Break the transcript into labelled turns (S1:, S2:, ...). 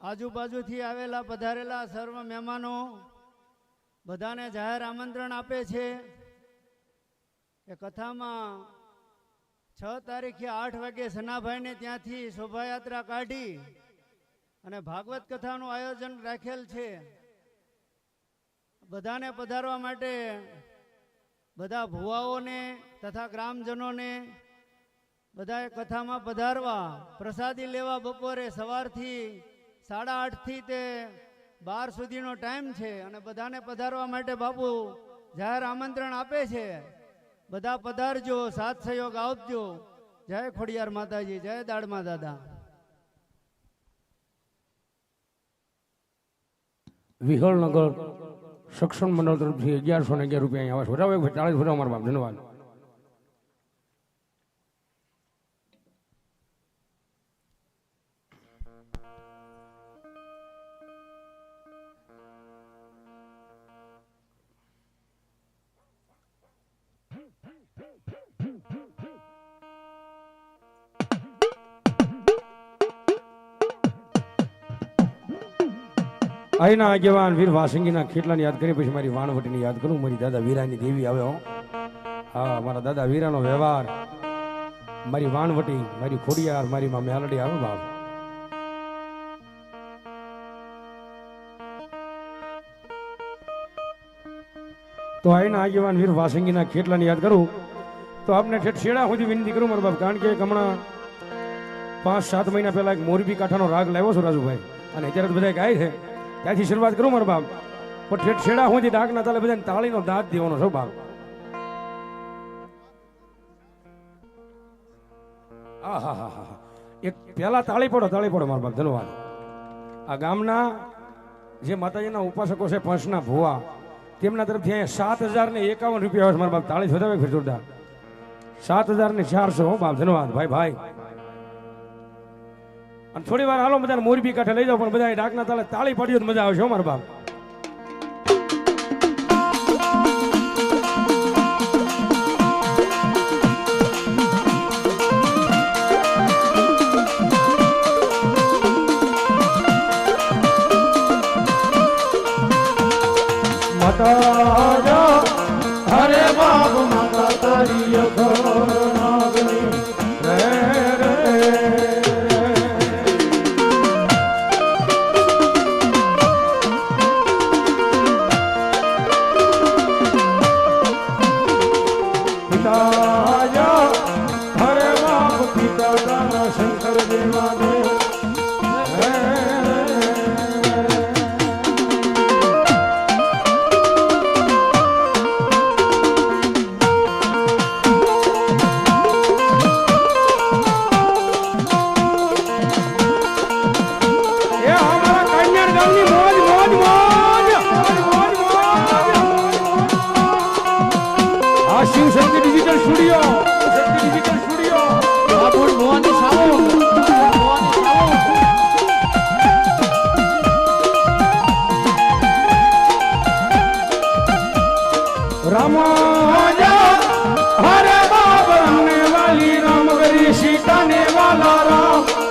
S1: આજુબાજુથી આવેલા પધારેલા સર્વ મહેમાનો બધાને જાહેર આમંત્રણ આપે છે. એ કથામાં છ તારીખે આઠ વાગે સનાભાઈને ત્યાંથી શોભાયાત્રા કાઢી અને ભાગવત કથાનું આયોજન રાખેલ છે. બધાને પધારવા માટે બધા ભુવાઓને તથા ગ્રામજનોને બધાએ કથામાં પધારવા, પ્રસાદી લેવા બપોરે સવારથી સાડા આઠથી તે બાર સુધીનો ટાઈમ છે અને બધાને પધારવા માટે બાપુ જાહેર આમંત્રણ આપે છે. બધા પધારજો, સાથ સહયોગ આપજો. જય ખોડિયાર માતાજી, જય દાડમા દાદા.
S2: વિહળનગર સક્ષમ મંડળ તરફથી અગિયારસો ને અગિયાર રૂપિયા અહીંયા આવે છે. ચાલીસ રૂપિયા અમારા બાપ, ધન્યવાદ. અહીંના આગેવાન વીર વાસંગીના ખેટલાની યાદ કરી પછી મારી વાણવટીની યાદ કરું, મારી દાદા વીરાની દેવી આવે હો. હા, મારા દાદા વીરાનો વ્યવહાર. મારી વાણવટી, મારી ખોડિયાર, મારી માં મેલડી આવે બાપ. તો અહીંના આગેવાન વીર વાસંગીના ખેટલાની યાદ કરું. તો આપને ઠેઠ શેડા સુધી વિનંતી કરું, મારા બાપ, કારણ કે હમણાં પાંચ, સાત મહિના પહેલા એક મોરબી કાંઠાનો રાગ લાવ્યો છું, રાજુભાઈ. અને અત્યારે તો બધા ગાય છે. ત્યાંથી શરૂઆત કરું મારો બાપ. પણ ઠેઠ છેડા સુધી ડાકના તાલે બધાને તાળીનો દાંત દેવાનો છો બાપ. એક પહેલા તાળી પડો તાળી પડો મારા બાપ ધનવાદ આ ગામના જે માતાજીના ઉપાસકો છે પંચના ભુવા, તેમના તરફથી અહીંયા સાત હજાર ને એકાવન રૂપિયા આવે છે મારા બાપ. તાળી વધાવે ફેર જોરદાર. સાત હજાર ને ચારસો, હો બાપ ધનવાદ ભાઈ ભાઈ. અને થોડી વાર હાલો બધાને મોરબી કાંઠે લઈ જાઓ, પણ બધા ડાકના તાલે તાળી પાડ્યું મજા આવશે અમારા બાપ. હરે બાબુ માતા તારી પિતા હરે બાપ પિતા દાદા શંકર દેવા દેવ આ Shiv Shakti digital studio Shakti digital studio
S3: આ ભવાની સાઉન્ડ
S2: રામાજા હરે બાબા ને વાલી રામ ગરી સીતા વાલા રામ.